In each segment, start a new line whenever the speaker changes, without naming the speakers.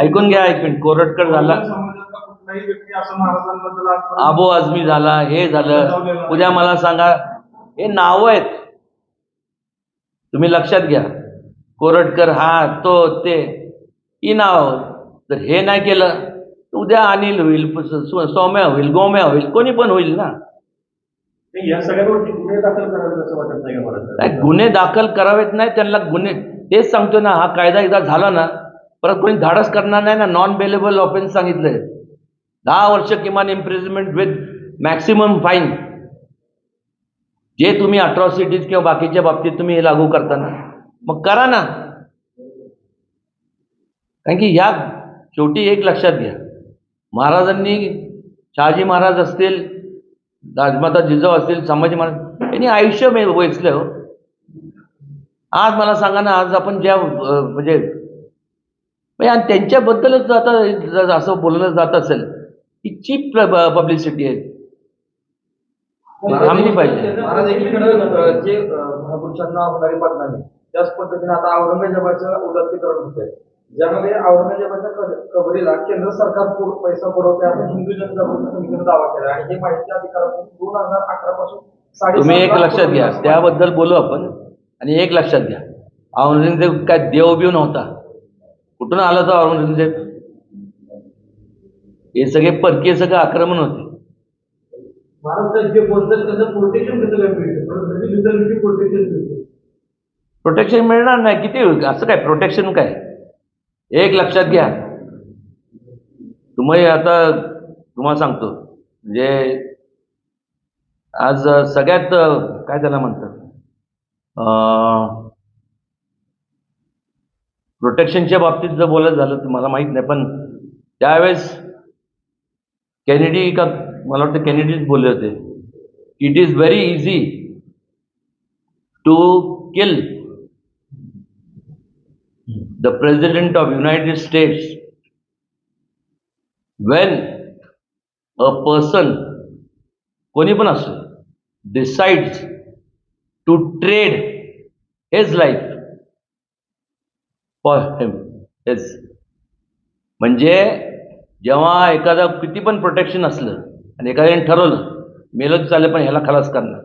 ऐकून घ्या एक मिनिट. कोरटकर झाला. आबो आजमी झाला हे झालं. उद्या मला सांगा हे नावं आहेत. तुम्ही लक्षात घ्या. कोरटकर हा तो ते ही नाव. जर हे नाही केलं तर उद्या अनिल होईल सौम्या होईल गोम्या होईल कोणी पण होईल ना.
या सगळ्यांवरती गुन्हे दाखल करावे असं वाटत नाही का मला
नाही गुन्हे दाखल करावेत नाही त्यांना गुन्हे तेच सांगतो ना हा कायदा एकदा झाला ना परत कोणी धाडस करणार नाही ना नॉन बेलेबल ऑफेन्स सांगितलंय. दहा वर्ष किमान इम्प्रिझमेंट विथ मॅक्सिमम फाईन जे तुम्ही अट्रॉसिटीज किंवा बाकीच्या बाबतीत तुम्ही हे लागू करताना. मग करा ना. कारण की या शेवटी एक लक्षात घ्या. महाराजांनी शहाजी महाराज असतील राजमाता जिजाऊ असतील संभाजी महाराज यांनी आयुष्य वेचलं हो. आज मला सांगा ना आज आपण ज्या म्हणजे म्हणजे आणि त्यांच्याबद्दलच आता असं बोललं जात असेल की चीप पब्लिसिटी आहे? थांबली पाहिजे.
महाराज एकीकडे अं, जे महापुरुषांना होणारी बदनामी त्याच पद्धतीने आता औरंगजेबाचं उदात्तीकरण होत आहे ज्यामध्ये औरंगजेबाच्या कबरीला केंद्र सरकार पैसा पुरवते असं हिंदू जनजागृती समितीने दावा केला आणि हे माहिती अधिकारातून दोन हजार अकरा पासून
तुम्ही एक लक्षात घ्या त्याबद्दल बोलू आपण. आणि एक लक्षात घ्या औरंगजेब काय देव बिव नव्हता. कुठून आला तो औरंगजेब? हे सगळे परकीय सगळं आक्रमण होते.
प्रोटेक्शन
मिळणार नाही किती होईल? असं काय? प्रोटेक्शन काय? एक लक्षात घ्या. तुम्ही आता तुम्हाला सांगतो म्हणजे आज सगळ्यात काय त्याला म्हणतात? प्रोटेक्शनच्या बाबतीत जर बोलायचं झालं तर मला माहीत नाही पण त्यावेळेस कॅनेडी का मला वाटतं कॅनेडीच बोलले होते. It is very easy to kill the president of united states when a person कोणी पण असो decides to trade his life for him his. म्हणजे जेव्हा एखादा किती पण प्रोटेक्शन असलं आणि एखाद्याने ठरवलं मेलं चालेल पण ह्याला खलास करणार.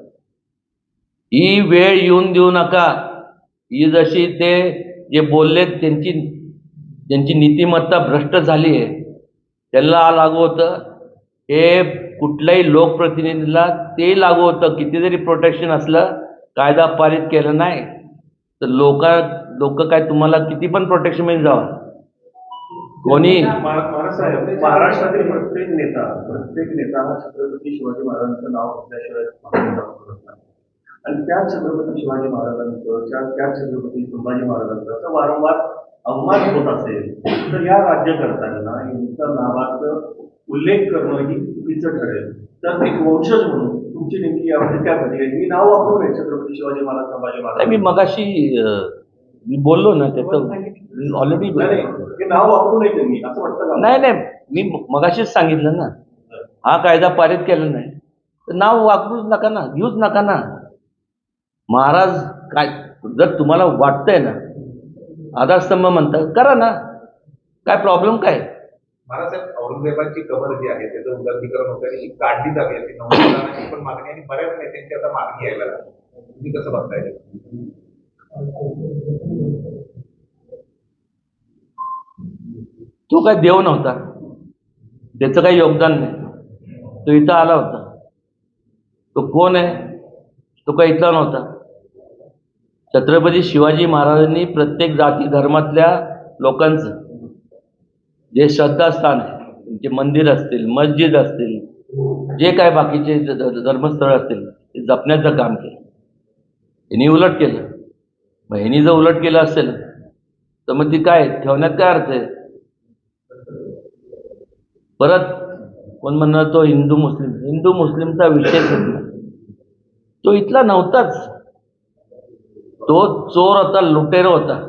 ही वेळ येऊन देऊ नका. ही जशी ते जे बोलले त्यांची त्यांची नीतिमत्ता भ्रष्ट झाली आहे त्यांना लागू होतं. हे कुठल्याही लोकप्रतिनिधीला ते लागू होतं. किती जरी प्रोटेक्शन असलं कायदा पारित केलं नाही तर लोक लोक काय तुम्हाला किती पण प्रोटेक्शन मिळून जावं? कोणी?
महाराष्ट्रातील प्रत्येक नेता प्रत्येक नेता हा छत्रपती शिवाजी महाराजांचं नाव असल्याशिवाय आणि त्या छत्रपती शिवाजी महाराजांचं त्या छत्रपती संभाजी महाराजांचा वारंवार अवमान होत असेल तर या राज्यकर्त्यांना यांच्या नावाचं उल्लेख करणं ही चुकीचं ठरेल. तर एक वंशज म्हणून तुमची मी नाव वापरू नये छत्रपती शिवाजी महाराज संभाजी
नाही, मी मगाशी अं, मी बोललो ना त्याचं ऑलरेडी
नाही, नाही, हे नाव वापरू नये त्यांनी असं वाटतं का?
नाही नाही मी मगाशीच सांगितलं ना. हा कायदा पारित केला नाही. तर नाव वापरूच नका ना घेऊच नका ना. महाराज काय जर तुम्हाला वाटतंय ना आधारस्तंभ म्हणतात करा ना. काय प्रॉब्लेम काय?
महाराज औरंगजेबाची कबर जी आहे त्याचं उदात्तीकरण होतं. ही ती काढली जावी अशी नवनिर्माणाची पण मागणी आणि बऱ्याच नेत्यांची आता मागणी यायला लागली. तुम्ही कसं बघताय तो?
काय देव नव्हता. त्याचं काही योगदान नाही. तो इथं आला होता. तो कोण आहे? तो काही इथला नव्हता. छत्रपती शिवाजी महाराजांनी प्रत्येक जाती धर्मातल्या लोकांचं जे श्रद्धास्थान आहे जे मंदिर असतील मस्जिद असतील जे काय बाकीचे धर्मस्थळ असतील ते जपण्याचं काम केलं. यांनी उलट केलं. मग ह्यांनी जर उलट केलं असेल तर मग ती काय ठेवण्यात काय अर्थ आहे? परत कोण म्हणणार तो हिंदू मुस्लिम. हिंदू मुस्लिमचा विषय तो इथला नव्हताच. तो चोर होता लुटेर होता.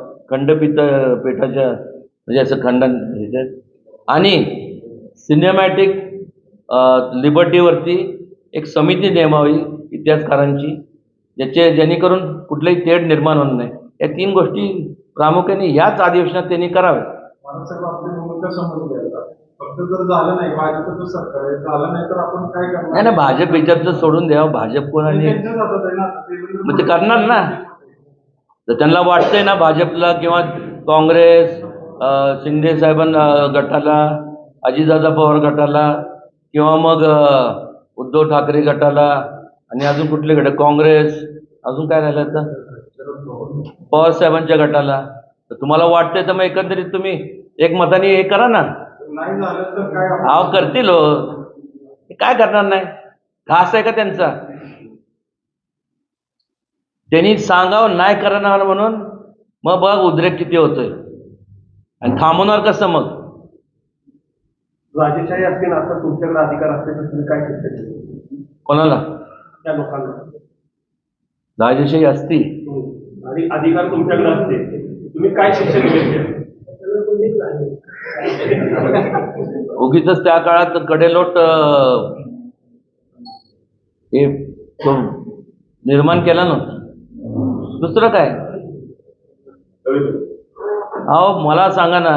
खंडपीठ पीठाच्या म्हणजे असं खंडन आणि सिनेमॅटिक लिबर्टीवरती एक समिती नेमावी इतिहासकारांची ज्याचे जेणेकरून कुठलंही तेढ निर्माण होणार नाही. या तीन गोष्टी प्रामुख्याने ह्याच अधिवेशनात त्यांनी कराव्या
नाही
ना भाजप बिजपचं सोडून द्यावं. भाजप कोण आणि
देवेंद्र
मग ते करणार ना. तर त्यांना वाटतंय ना भाजपला किंवा काँग्रेस शिंदे साहेबांना गटाला अजितदादा पवार गटाला किंवा मग उद्धव ठाकरे गटाला आणि अजून कुठले गट? काँग्रेस अजून काय राहिलं तर पवार साहेबांच्या गटाला. तर तुम्हाला वाटतंय तर मग एकंदरीत तुम्ही एक मताने हे करा ना. अहो करतील हो हे. काय करणार नाही? घास आहे का त्यांचा? त्यांनी सांगावं नाही करणार म्हणून मग बघ उद्रेक किती होतोय. आणि थांबवणार कसं मग?
राजेशाही असतील आता तुमच्याकडे अधिकार असते तर तुम्ही काय केली
कोणाला?
त्या लोकांना.
राजेशाही असती
आणि अधिकार तुमच्याकडे असते तुम्ही काय शिक्षा दिली
उगीच त्या काळात कडेलोट हे निर्माण केला नव्हता. दुसरं काय? अहो मला सांगा ना